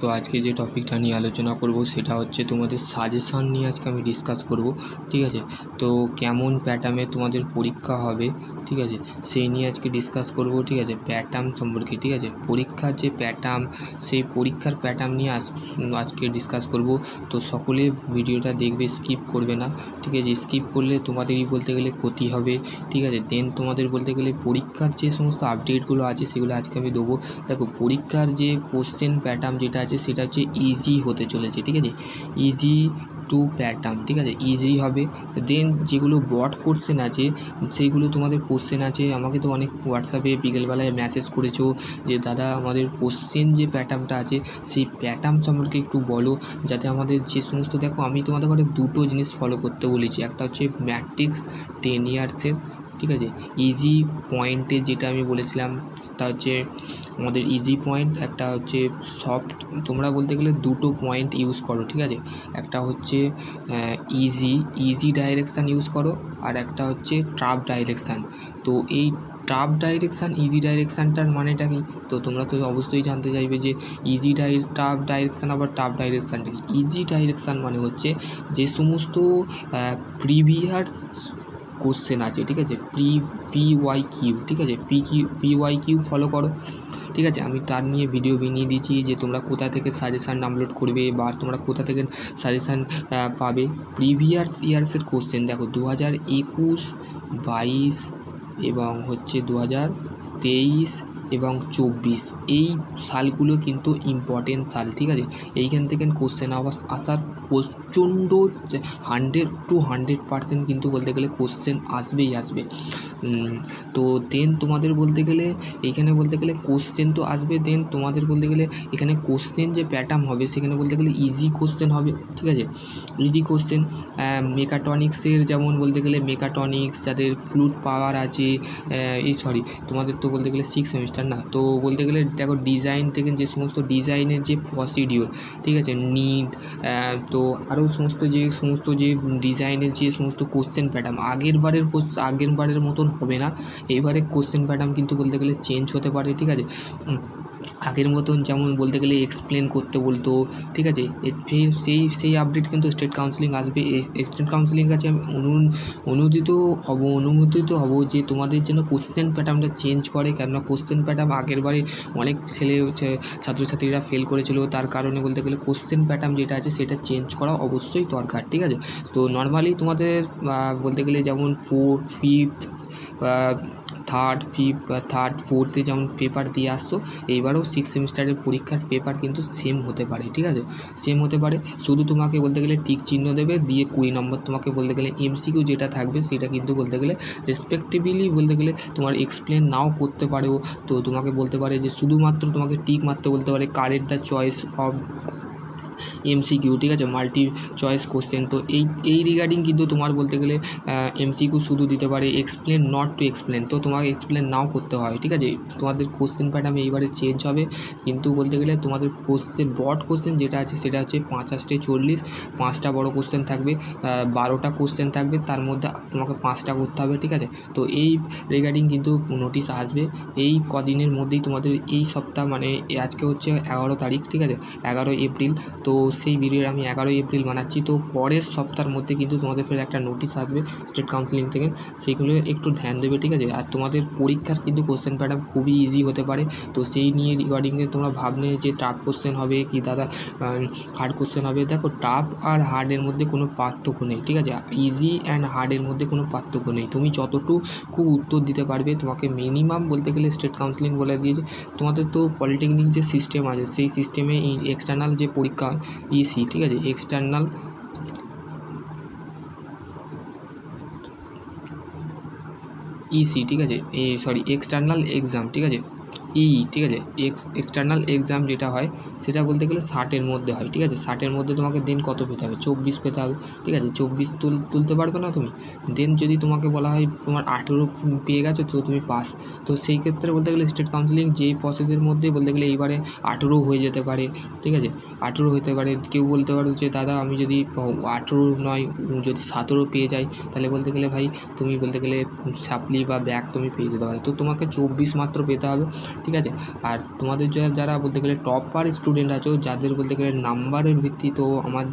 তো আজকে যে টপিকটা নিয়ে আলোচনা করব, সেটা হচ্ছে তোমাদের সাজেশান নিয়ে আজকে আমি ডিসকাস করব, ঠিক আছে? তো কেমন প্যাটার্নে তোমাদের পরীক্ষা হবে, ঠিক আছে? সেই নিয়ে আজকে ডিসকাস করব, ঠিক আছে? প্যাটার্ন সম্পর্কে, ঠিক আছে? পরীক্ষার যে প্যাটার্ন সেই পরীক্ষার প্যাটার্ন নিয়ে আজ, আজকে ডিসকাস করব। তো সকলে ভিডিওটা দেখবে স্কিপ করবে না, ঠিক আছে? স্কিপ করলে তোমাদেরই বলতে গেলে ক্ষতি হবে, ঠিক আছে? দেন তোমাদের বলতে গেলে পরীক্ষার যে সমস্ত আপডেটগুলো আছে, সেগুলো আজকে আমি দেবো। দেখো, পরীক্ষার যে কোশ্চেন প্যাটার্ন যেটা আছে সেটা হচ্ছে ইজি হতে চলেছে, ঠিক আছে? ইজি টু প্যাটার্ন ঠিক আছে? ইজি হবে। দেন যেগুলো বট কোশ্চেন আছে, সেইগুলো তোমাদের কোশ্চেন আছে। আমাকে তো অনেক হোয়াটসঅ্যাপে বিকেলবেলায় মেসেজ করেছ যে, দাদা, আমাদের কোশ্চেন যে প্যাটার্নটা আছে, সেই প্যাটার্ন সম্পর্কে একটু বলো, যাতে আমাদের যে সমস্ত, দেখো, আমি তোমাদের ঘরে দুটো জিনিস ফলো করতে বলেছি। একটা হচ্ছে ম্যাট্রিক্স টেন ইয়ার্সের ঠিক আছে? ইজি পয়েন্টে যেটা আমি বলেছিলাম একটা হচ্ছে আমাদের ইজি পয়েন্ট একটা হচ্ছে সফট তোমরা বলতে গেলে দুটো পয়েন্ট ইউজ করো, ঠিক আছে? একটা হচ্ছে ইজি ইজি ডাইরেকশান ইউজ করো আর একটা হচ্ছে ট্রাফ ডাইরেকশান তো এই ট্রাফ ডাইরেকশান ইজি ডাইরেকশানটার মানেটা কি? তো তোমরা তো অবশ্যই জানতে চাইবে যে ইজি ডাই ট্রাফ ডাইরেকশান আবার টাফ ডাইরেকশানটা কি? ইজি ডাইরেকশান মানে হচ্ছে যে সমস্ত প্রিভিয়াস কোশ্চেন আছে, ঠিক আছে? পি পি ওয়াই কিউ ঠিক আছে? P Q P Y Q follow করো, ঠিক আছে? আমি তার নিয়ে ভিডিও বানিয়ে দিয়েছি যে তোমরা কোথা থেকে সাজেশান ডাউনলোড করবে বা তোমরা কোথা থেকে সাজেশান পাবে। প্রিভিয়াস ইয়ার্সের কোশ্চেন দেখো দু হাজার একুশ, বাইশ এবং হচ্ছে দু হাজার তেইশ এবং চব্বিশ। এই সালগুলো কিন্তু ইম্পর্টেন্ট সাল, ঠিক আছে? এইখান থেকে কোশ্চেন আসার প্রচণ্ড হান্ড্রেড টু হান্ড্রেড পারসেন্ট কিন্তু বলতে গেলে কোশ্চেন আসবেই আসবে। তো দেন তোমাদের বলতে গেলে এইখানে বলতে গেলে কোশ্চেন তো আসবে দেন তোমাদের বলতে গেলে এখানে কোশ্চেন যে প্যাটার্ন হবে, সেখানে বলতে গেলে ইজি কোশ্চেন হবে, ঠিক আছে? ইজি কোশ্চেন মেকাটনিক্সের যেমন বলতে গেলে মেকাটনিক্স যাদের ফ্লুট পাওয়ার আছে এই সরি তোমাদের তো বলতে গেলে সিক্স সেমিস্টার না। তো বলতে গেলে দেখো ডিজাইন থেকে যে সমস্ত ডিজাইনের যে প্রসিডিওর ঠিক আছে? নিট তো আরও সমস্ত যে সমস্ত যে ডিজাইনের যে সমস্ত কোশ্চেন প্যাটার্ন আগের বারের আগের বারের মতন হবে না। এবারে কোশ্চেন প্যাটার্ন কিন্তু বলতে গেলে চেঞ্জ হতে পারে, ঠিক আছে? আগের মতন যেমন বলতে গেলে এক্সপ্লেন করতে বলতো, ঠিক আছে? সেই সেই আপডেট কিন্তু স্টেট কাউন্সিলিং আসবে। স্টেট কাউন্সিলিংয়ের কাছে আমি অনু অনুমোদিত হব অনুমোদিত হব যে তোমাদের যেন কোশ্চেন প্যাটার্নটা চেঞ্জ করে। কেননা কোশ্চেন প্যাটার্ন আগের বারে অনেক ছেলে ছাত্রছাত্রীরা ফেল করেছিল। তার কারণে বলতে গেলে কোশ্চেন প্যাটার্ন যেটা আছে সেটা চেঞ্জ করা অবশ্যই দরকার, ঠিক আছে? তো নর্মালি তোমাদের বলতে গেলে যেমন ফোর ফিফথ থার্ড ফিফথ বা থার্ড ফোর্থে যেমন পেপার দিয়ে আসছো, এইবারেও সিক্স সেমিস্টারের পরীক্ষার পেপার কিন্তু সেম হতে পারে, ঠিক আছে? সেম হতে পারে, শুধু তোমাকে বলতে গেলে টিক চিহ্ন দেবে, দিয়ে কুড়ি নম্বর তোমাকে বলতে গেলে এমসিকিউ যেটা থাকবে, সেটা কিন্তু বলতে গেলে রেসপেক্টিভলি বলতে গেলে তোমার এক্সপ্লেন নাও করতে পারেও। তো তোমাকে বলতে পারে যে শুধুমাত্র তোমাকে টিক মারতে বলতে পারে current the choice of MCQ ঠিক আছে? মাল্টি চয়েস কোশ্চেন তো এই এই রিগার্ডিং কিন্তু তোমার বলতে গেলে এমসিকিউ শুধু দিতে পারে এক্সপ্লেন নট টু এক্সপ্লেন তো তোমাকে এক্সপ্লেন নাও করতে হয়, ঠিক আছে? তোমাদের কোশ্চেন প্যাটার্ন এইবারে চেঞ্জ হবে। কিন্তু বলতে গেলে তোমাদের কোশ্চেন বড কোশ্চেন যেটা আছে, সেটা হচ্ছে পাঁচাশটে চল্লিশ, পাঁচটা বড় কোশ্চেন থাকবে বারোটা কোশ্চেন থাকবে, তার মধ্যে তোমাকে পাঁচটা করতে হবে, ঠিক আছে? তো এই রিগার্ডিং কিন্তু নোটিশ আসবে। এই কদিনের মধ্যেই তোমাদের এই সপ্তাহ মানে আজকে হচ্ছে এগারো তারিখ, ঠিক আছে? এগারো এপ্রিল। তো সেই ভিডিওর আমি এগারোই এপ্রিল বানাচ্ছি। তো পরের সপ্তাহের মধ্যে কিন্তু তোমাদের ফের একটা নোটিশ আসবে স্টেট কাউন্সিলিং থেকে। সেইগুলো একটু ধ্যান দেবে, ঠিক আছে? আর তোমাদের পরীক্ষার কিন্তু কোশ্চেন প্যাটার্ন খুবই ইজি হতে পারে। তো সেই নিয়ে রিগার্ডিংয়ে তোমরা ভাবলে যে টাফ কোশ্চেন হবে কি দাদা? হার্ড কোশ্চেন হবে। দেখো টাফ আর হার্ডের মধ্যে কোনো পার্থক্য নেই, ঠিক আছে? ইজি অ্যান্ড হার্ডের মধ্যে কোনো পার্থক্য নেই। তুমি যতটুকু উত্তর দিতে পারবে, তোমাকে মিনিমাম বলতে গেলে স্টেট কাউন্সিলিং বলে দিয়েছে। তোমাদের তো পলিটেকনিক যে সিস্টেম আছে, সেই সিস্টেমে এক্সটার্নাল যে পরীক্ষা ইসি ঠিক আছে? এক্সটার্নাল ইসি ঠিক আছে? সরি এক্সটার্নাল এক্সাম ঠিক আছে? ই ঠিক আছে? এক্স এক্সটার্নাল এক্সাম যেটা হয়, সেটা বলতে গেলে ষাটের মধ্যে হয়, ঠিক আছে? ষাটের মধ্যে তোমাকে দেন কত পেতে হবে? চব্বিশ পেতে হবে, ঠিক আছে? চব্বিশ তুল, তুলতে পারবে না তুমি? দেন যদি তোমাকে বলা হয় তোমার আঠেরো পেয়ে গেছো, তো তুমি পাস তো সেই ক্ষেত্রে বলতে গেলে স্টেট কাউন্সিলিং যেই প্রসেসের মধ্যে বলতে গেলে এইবারে আঠেরো হয়ে যেতে পারে, ঠিক আছে? আঠেরো হতে পারে। কেউ বলতে পারো যে, দাদা, আমি যদি আঠেরো নয়, যদি সতেরো পেয়ে যাই, তাহলে বলতে গেলে ভাই, তুমি বলতে গেলে সাপ্লি বা ব্যাক তুমি পেয়ে যেতে পারো। তো তোমাকে চব্বিশ মাত্র পেতে হবে। ঠিক আছে? আর তোমাদের যারা বলতে গেলে টপার স্টুডেন্ট আছো, যাদের বলতে গেলে নাম্বারের ভিত্তি তো আমার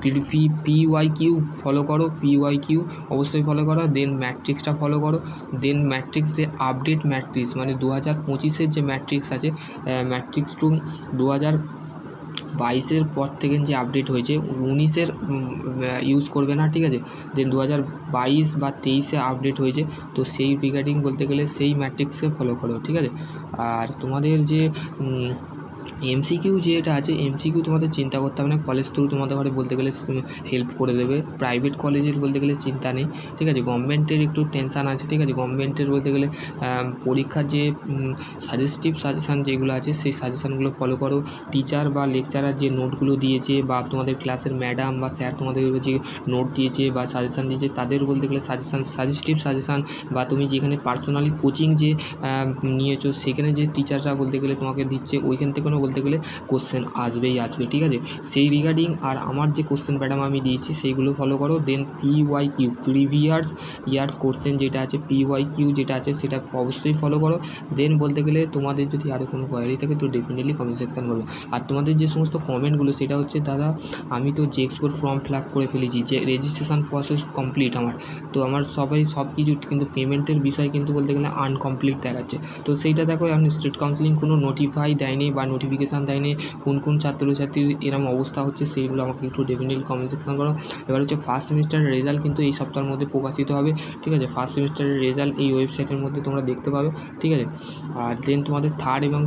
P P Y Q follow করো পি ওয়াই কিউ অবশ্যই ফলো করো দেন ম্যাট্রিক্সটা ফলো করো দেন ম্যাট্রিক্স যে আপডেট ম্যাট্রিক্স মানে দু হাজার পঁচিশের যে ম্যাট্রিক্স আছে ম্যাট্রিক্স টু দু হাজার বাইশের পর থেকে যে আপডেট হয়েছে, উনিশের ইউজ করবে না, ঠিক আছে? দেন দু হাজার বাইশ বা তেইশে আপডেট হয়েছে, তো সেই রিগার্ডিং বলতে গেলে সেই ম্যাট্রিক্সকে ফলো করো, ঠিক আছে? আর তোমাদের যে এমসিকিউ যেটা আছে এমসিকিউ তোমাদের চিন্তা করতে হবে না। কলেজ থ্রু তোমাদের ঘরে বলতে গেলে হেল্প করে দেবে। প্রাইভেট কলেজের বলতে গেলে চিন্তা নেই, ঠিক আছে? গভর্নমেন্টের একটু টেনশান আছে, ঠিক আছে? গভর্নমেন্টের বলতে গেলে পরীক্ষার যে সাজেস্টিভ সাজেশান যেগুলো আছে, সেই সাজেশানগুলো ফলো করো। টিচার বা লেকচারার যে নোটগুলো দিয়েছে বা তোমাদের ক্লাসের ম্যাডাম বা স্যার তোমাদের যে নোট দিয়েছে বা সাজেশান দিয়েছে, তাদের বলতে গেলে সাজেশান সাজেস্টিভ সাজেশান বা তুমি যেখানে পার্সোনালি কোচিং যে নিয়েছো, সেখানে যে টিচাররা বলতে গেলে তোমাকে দিচ্ছে, ওইখান থেকেও বলতে গেলে কোশ্চেন আসবেই আসবে, ঠিক আছে? সেই রিগার্ডিং আর আমার যে কোশ্চেন প্যাটার্ন আমি দিয়েছি সেইগুলো ফলো করো then P Y Q previous years question যেটা আছে পি ওয়াই কিউ যেটা আছে সেটা অবশ্যই ফলো করো। দেন বলতে গেলে তোমাদের যদি আরও কোনো কোয়ারি থাকে তো ডেফিনেটলি কমেন্ট সেকশন করবে আর তোমাদের যে সমস্ত কমেন্টগুলো সেটা হচ্ছে, দাদা, আমি তো যে এক্সপোর্ট ফর্ম ফিল আপ করে ফেলেছি, যে রেজিস্ট্রেশন প্রসেস কমপ্লিট আমার, তো আমার সবাই সব কিছু কিন্তু পেমেন্টের বিষয় কিন্তু বলতে গেলে আনকমপ্লিট দেখাচ্ছে। তো সেইটা দেখো আপনি স্টেট কাউন্সিলিং কোনো নোটিফাই দেয়নি বা নোটিফিকেশান দেয়নি, কোন কোন ছাত্রছাত্রীর এরম অবস্থা হচ্ছে সেইগুলো আমাকে একটু ডেফিনেটলি কমেন্ট সেকশন করো। এবার হচ্ছে ফার্স্ট সেমিস্টারের রেজাল্ট কিন্তু এই সপ্তাহের মধ্যে প্রকাশিত হবে, ঠিক আছে? ফার্স্ট সেমিস্টারের রেজাল্ট এই ওয়েবসাইটের মধ্যে তোমরা দেখতে পাবে, ঠিক আছে? আর দেন তোমাদের থার্ড এবং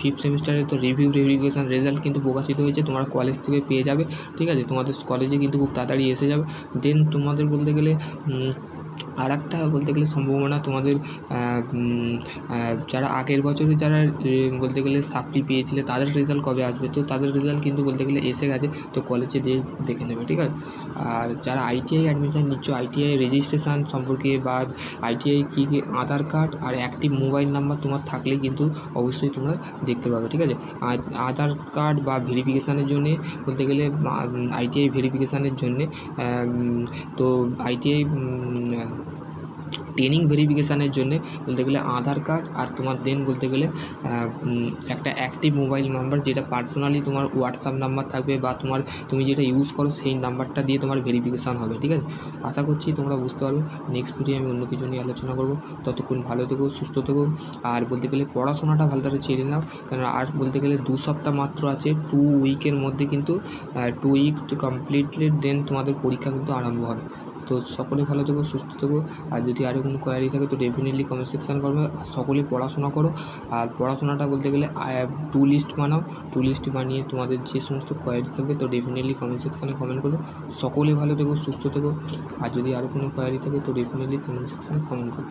ফিফথ সেমিস্টারে তো রিভিউ ভেরিফিকেশান রেজাল্ট কিন্তু প্রকাশিত হয়েছে, তোমরা কলেজ থেকে পেয়ে যাবে, ঠিক আছে? তোমাদের কলেজে কিন্তু খুব তাড়াতাড়ি এসে যাবে। দেন তোমাদের বলতে গেলে আর একটা বলতে গেলে সম্ভাবনা তোমাদের যারা আগের বছরে যারা বলতে গেলে সাপ্লি পেয়েছিলে, তাদের রেজাল্ট কবে আসবে? তো তাদের রেজাল্ট কিন্তু বলতে গেলে এসে গেছে, তো কলেজে দিয়ে দেখে নেবে, ঠিক আছে? আর যারা আইটিআই অ্যাডমিশান নিচ্ছ আইটিআই রেজিস্ট্রেশন সম্পর্কে বা আইটিআই কী কী, আধার কার্ড আর অ্যাক্টিভ মোবাইল নাম্বার তোমার থাকলেই কিন্তু অবশ্যই তোমরা দেখতে পাবে, ঠিক আছে? আধার কার্ড বা ভেরিফিকেশানের জন্যে, বলতে গেলে আইটিআই ভেরিফিকেশানের জন্যে তো আইটিআই ট্রেনিং ভেরিফিকেশানের জন্যে বলতে গেলে আধার কার্ড আর তোমার দেন বলতে গেলে একটা অ্যাক্টিভ মোবাইল নাম্বার যেটা পার্সোনালি তোমার হোয়াটসঅ্যাপ নাম্বার থাকবে বা তোমার, তুমি যেটা ইউজ করো সেই নাম্বারটা দিয়ে তোমার ভেরিফিকেশান হবে, ঠিক আছে? আশা করছি তোমরা বুঝতে পারবে। নেক্সট ভিডিও আমি অন্য কিছু নিয়ে আলোচনা করব। ততক্ষণ ভালো থেকো, সুস্থ থেকো। আর বলতে গেলে পড়াশোনাটা ভালো করে ছেড়ে নাও। কারণ আর বলতে গেলে দু সপ্তাহ মাত্র আছে টু উইকের মধ্যে কিন্তু two week to completely then তোমাদের পরীক্ষা কিন্তু আরম্ভ হবে। তো সকলে ভালো থেকো, সুস্থ থেকো। আর যদি আরও কোনো কোয়ারি থাকে তো ডেফিনেটলি কমেন্ট সেকশান করবে। সকলে পড়াশোনা করো। আর পড়াশোনাটা বলতে গেলে টু লিস্ট বানাও। টু লিস্ট বানিয়ে তোমাদের যে সমস্ত কোয়ারি থাকবে তো ডেফিনেটলি কমেন্ট সেকশানে কমেন্ট করো সকলে ভালো থেকো, সুস্থ থেকো। আর যদি আরও কোনো কোয়ারি থাকে তো ডেফিনেটলি কমেন্ট সেকশানে কমেন্ট করো